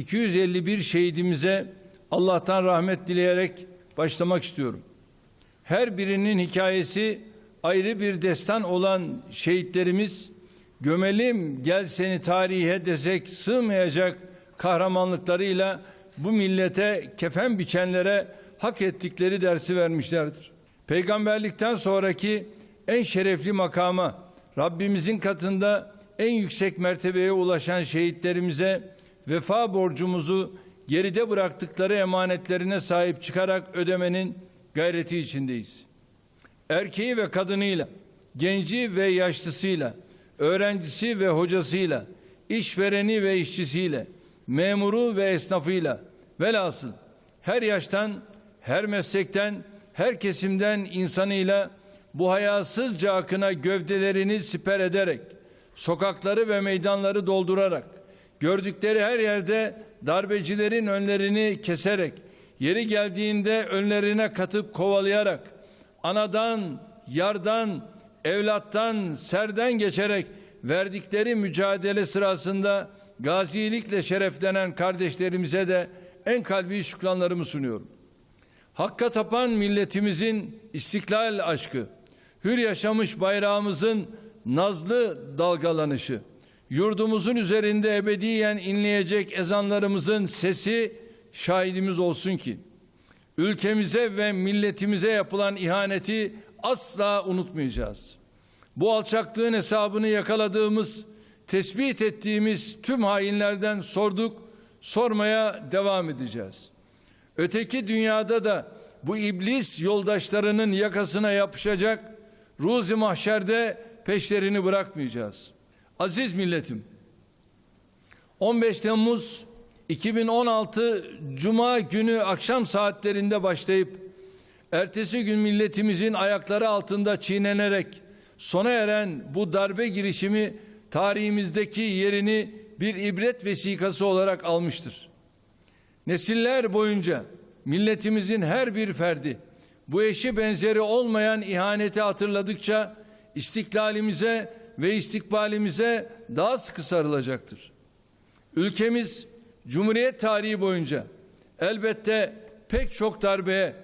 251 şehidimize Allah'tan rahmet dileyerek başlamak istiyorum. Her birinin hikayesi ayrı bir destan olan şehitlerimiz gömelim gel seni tarihe desek sığmayacak kahramanlıklarıyla bu millete kefen biçenlere hak ettikleri dersi vermişlerdir. Peygamberlikten sonraki en şerefli makama Rabbimizin katında en yüksek mertebeye ulaşan şehitlerimize vefa borcumuzu geride bıraktıkları emanetlerine sahip çıkarak ödemenin gayreti içindeyiz. Erkeği ve kadınıyla, genci ve yaşlısıyla, öğrencisi ve hocasıyla, işvereni ve işçisiyle, memuru ve esnafıyla, velhasıl her yaştan, her meslekten, her kesimden insanıyla bu hayasızca akına gövdelerini siper ederek, sokakları ve meydanları doldurarak, gördükleri her yerde darbecilerin önlerini keserek, yeri geldiğinde önlerine katıp kovalayarak, anadan, yardan, evlattan, serden geçerek verdikleri mücadele sırasında gazilikle şereflenen kardeşlerimize de en kalbi şükranlarımı sunuyorum. Hakka tapan milletimizin istiklal aşkı, hür yaşamış bayrağımızın nazlı dalgalanışı, yurdumuzun üzerinde ebediyen inleyecek ezanlarımızın sesi şahidimiz olsun ki, ülkemize ve milletimize yapılan ihaneti asla unutmayacağız. Bu alçaklığın hesabını yakaladığımız, tespit ettiğimiz tüm hainlerden sorduk, sormaya devam edeceğiz. Öteki dünyada da bu iblis yoldaşlarının yakasına yapışacak, ruzi mahşerde peşlerini bırakmayacağız. Aziz milletim, 15 Temmuz 2016 Cuma günü akşam saatlerinde başlayıp ertesi gün milletimizin ayakları altında çiğnenerek sona eren bu darbe girişimi tarihimizdeki yerini bir ibret vesikası olarak almıştır. Nesiller boyunca milletimizin her bir ferdi bu eşi benzeri olmayan ihaneti hatırladıkça istiklalimize ve istikbalimize daha sıkı sarılacaktır. Ülkemiz Cumhuriyet tarihi boyunca elbette pek çok darbeye,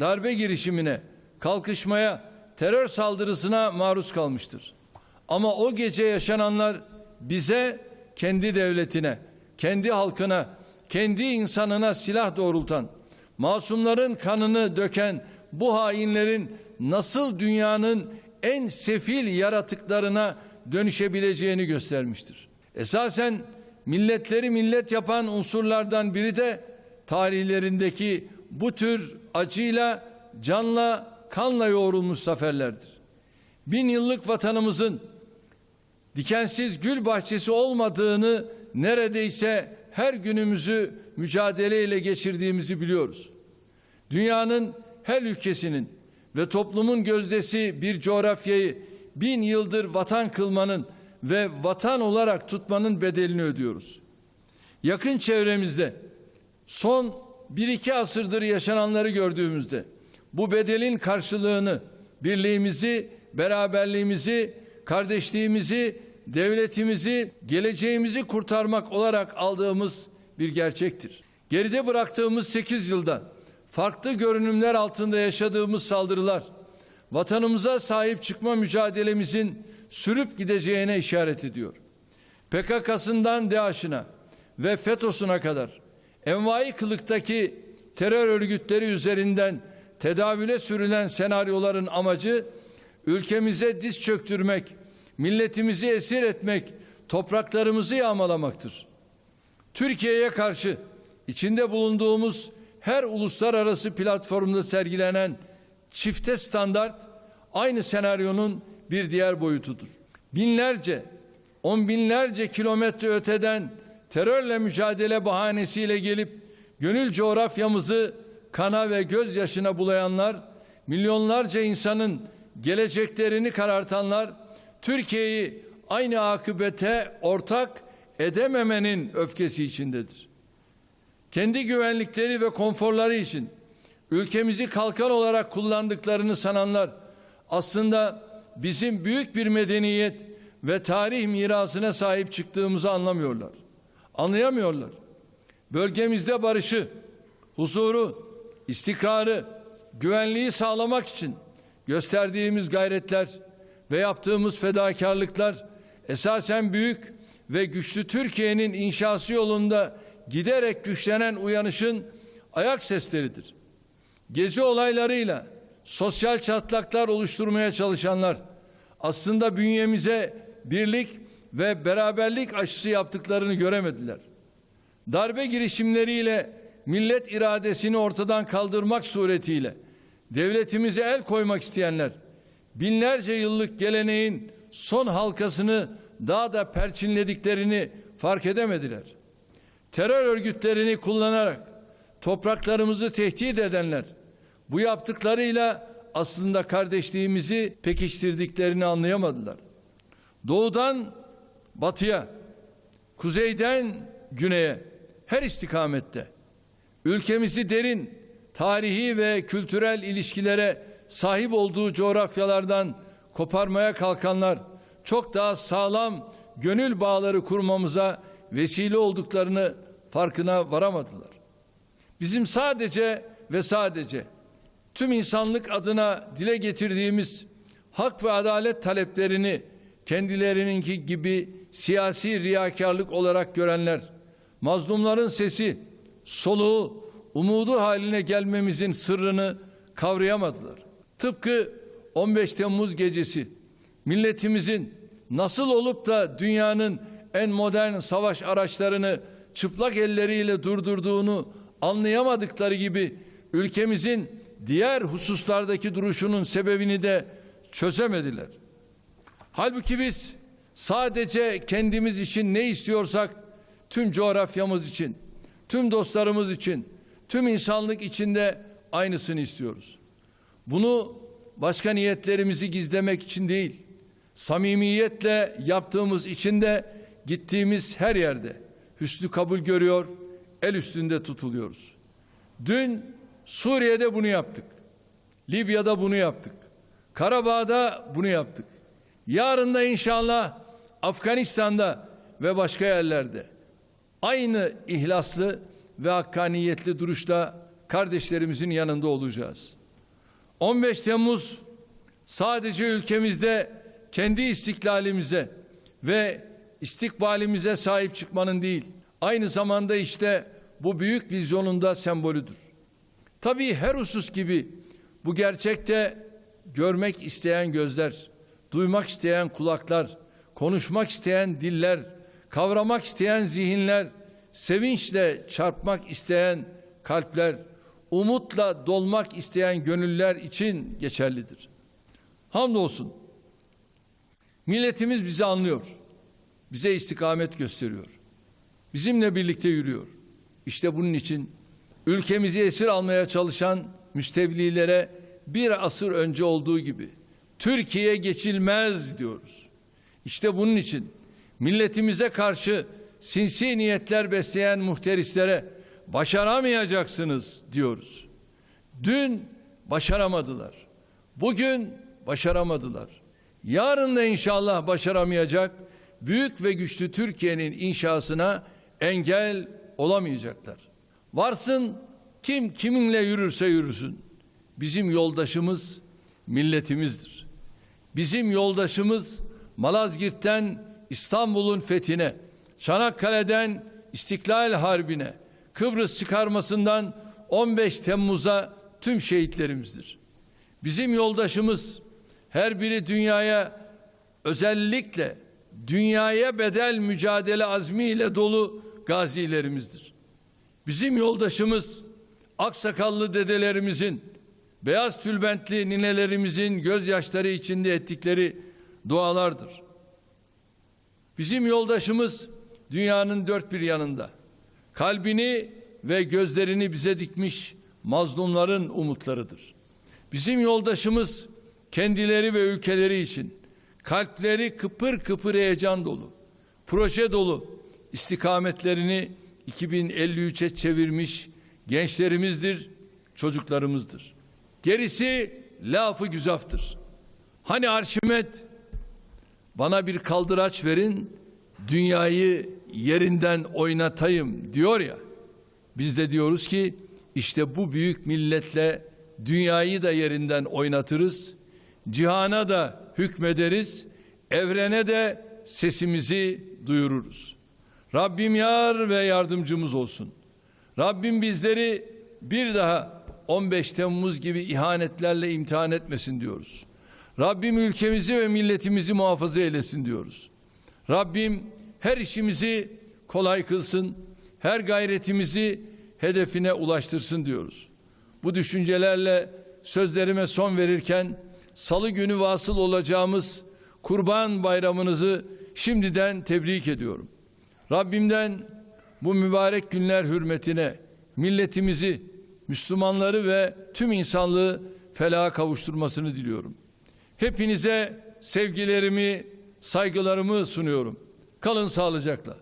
darbe girişimine, kalkışmaya, terör saldırısına maruz kalmıştır. Ama o gece yaşananlar bize, kendi devletine, kendi halkına, kendi insanına silah doğrultan, masumların kanını döken bu hainlerin nasıl dünyanın en sefil yaratıklarına dönüşebileceğini göstermiştir. Esasen milletleri millet yapan unsurlardan biri de tarihlerindeki bu tür acıyla, canla, kanla yoğrulmuş zaferlerdir. Bin yıllık vatanımızın dikensiz gül bahçesi olmadığını neredeyse her günümüzü mücadeleyle geçirdiğimizi biliyoruz. Dünyanın her ülkesinin ve toplumun gözdesi bir coğrafyayı bin yıldır vatan kılmanın ve vatan olarak tutmanın bedelini ödüyoruz. Yakın çevremizde son bir iki asırdır yaşananları gördüğümüzde bu bedelin karşılığını, birliğimizi, beraberliğimizi, kardeşliğimizi, devletimizi, geleceğimizi kurtarmak olarak aldığımız bir gerçektir. Geride bıraktığımız 8 yılda farklı görünümler altında yaşadığımız saldırılar, vatanımıza sahip çıkma mücadelemizin sürüp gideceğine işaret ediyor. PKK'sından DAEŞ'ine ve FETÖ'süne kadar envai kılıktaki terör örgütleri üzerinden tedavüle sürülen senaryoların amacı ülkemize diz çöktürmek, milletimizi esir etmek, topraklarımızı yağmalamaktır. Türkiye'ye karşı içinde bulunduğumuz her uluslararası platformda sergilenen çifte standart aynı senaryonun bir diğer boyutudur. Binlerce, on binlerce kilometre öteden terörle mücadele bahanesiyle gelip gönül coğrafyamızı kana ve gözyaşına bulayanlar, milyonlarca insanın geleceklerini karartanlar, Türkiye'yi aynı akıbete ortak edememenin öfkesi içindedir. Kendi güvenlikleri ve konforları için ülkemizi kalkan olarak kullandıklarını sananlar aslında bizim büyük bir medeniyet ve tarih mirasına sahip çıktığımızı anlamıyorlar. Anlayamıyorlar. bölgemizde barışı, huzuru, istikrarı, güvenliği sağlamak için gösterdiğimiz gayretler ve yaptığımız fedakarlıklar esasen büyük ve güçlü Türkiye'nin inşası yolunda giderek güçlenen uyanışın ayak sesleridir. Gezi olaylarıyla sosyal çatlaklar oluşturmaya çalışanlar aslında bünyemize birlik ve beraberlik aşısı yaptıklarını göremediler. Darbe girişimleriyle millet iradesini ortadan kaldırmak suretiyle devletimize el koymak isteyenler binlerce yıllık geleneğin son halkasını daha da perçinlediklerini fark edemediler. Terör örgütlerini kullanarak topraklarımızı tehdit edenler bu yaptıklarıyla aslında kardeşliğimizi pekiştirdiklerini anlayamadılar. Doğudan batıya, kuzeyden güneye her istikamette ülkemizi derin tarihi ve kültürel ilişkilere sahip olduğu coğrafyalardan koparmaya kalkanlar çok daha sağlam gönül bağları kurmamıza vesile olduklarını farkına varamadılar. Bizim sadece ve sadece tüm insanlık adına dile getirdiğimiz hak ve adalet taleplerini kendilerininki gibi siyasi riyakarlık olarak görenler, mazlumların sesi, soluğu, umudu haline gelmemizin sırrını kavrayamadılar. Tıpkı 15 Temmuz gecesi milletimizin nasıl olup da dünyanın en modern savaş araçlarını çıplak elleriyle durdurduğunu anlayamadıkları gibi ülkemizin diğer hususlardaki duruşunun sebebini de çözemediler. Halbuki biz sadece kendimiz için ne istiyorsak tüm coğrafyamız için, tüm dostlarımız için, tüm insanlık içinde aynısını istiyoruz. Bunu başka niyetlerimizi gizlemek için değil, samimiyetle yaptığımız için de gittiğimiz her yerde hüsnü kabul görüyor, el üstünde tutuluyoruz. Dün Suriye'de bunu yaptık. Libya'da bunu yaptık. Karabağ'da bunu yaptık. Yarın da inşallah Afganistan'da ve başka yerlerde aynı ihlaslı ve hakkaniyetli duruşta kardeşlerimizin yanında olacağız. 15 Temmuz sadece ülkemizde kendi istiklalimize ve istikbalimize sahip çıkmanın değil, aynı zamanda işte bu büyük vizyonunda sembolüdür. Tabii her husus gibi bu gerçekte görmek isteyen gözler, duymak isteyen kulaklar, konuşmak isteyen diller, kavramak isteyen zihinler, sevinçle çarpmak isteyen kalpler, umutla dolmak isteyen gönüller için geçerlidir. Hamdolsun milletimiz bizi anlıyor, bize istikamet gösteriyor, bizimle birlikte yürüyor. İşte bunun için ülkemizi esir almaya çalışan müstevlilere bir asır önce olduğu gibi Türkiye geçilmez diyoruz. İşte bunun için milletimize karşı sinsi niyetler besleyen muhterislere başaramayacaksınız diyoruz. Dün başaramadılar. Bugün başaramadılar. Yarın da inşallah başaramayacak büyük ve güçlü Türkiye'nin inşasına engel olamayacaklar. Varsın kim kiminle yürürse yürüsün. Bizim yoldaşımız milletimizdir. Bizim yoldaşımız Malazgirt'ten İstanbul'un fethine, Çanakkale'den İstiklal Harbi'ne, Kıbrıs çıkarmasından 15 Temmuz'a tüm şehitlerimizdir. Bizim yoldaşımız her biri dünyaya özellikle dünyaya bedel mücadele azmiyle dolu gazilerimizdir. Bizim yoldaşımız aksakallı dedelerimizin, beyaz tülbentli ninelerimizin gözyaşları içinde ettikleri dualardır. Bizim yoldaşımız dünyanın dört bir yanında. Kalbini ve gözlerini bize dikmiş mazlumların umutlarıdır. Bizim yoldaşımız kendileri ve ülkeleri için kalpleri kıpır kıpır heyecan dolu, proje dolu istikametlerini 2053'e çevirmiş gençlerimizdir, çocuklarımızdır. Gerisi lafı güzaftır. Hani Arşimet bana bir kaldıraç verin dünyayı yerinden oynatayım diyor ya. Biz de diyoruz ki işte bu büyük milletle dünyayı da yerinden oynatırız. Cihana da hükmederiz. Evrene de sesimizi duyururuz. Rabbim yar ve yardımcımız olsun. Rabbim bizleri bir daha 15 Temmuz gibi ihanetlerle imtihan etmesin diyoruz. Rabbim ülkemizi ve milletimizi muhafaza eylesin diyoruz. Rabbim her işimizi kolay kılsın, her gayretimizi hedefine ulaştırsın diyoruz. Bu düşüncelerle sözlerime son verirken salı günü vasıl olacağımız Kurban Bayramınızı şimdiden tebrik ediyorum. Rabbimden bu mübarek günler hürmetine milletimizi, Müslümanları ve tüm insanlığı felaha kavuşturmasını diliyorum. Hepinize sevgilerimi, saygılarımı sunuyorum. Kalın sağlıcakla.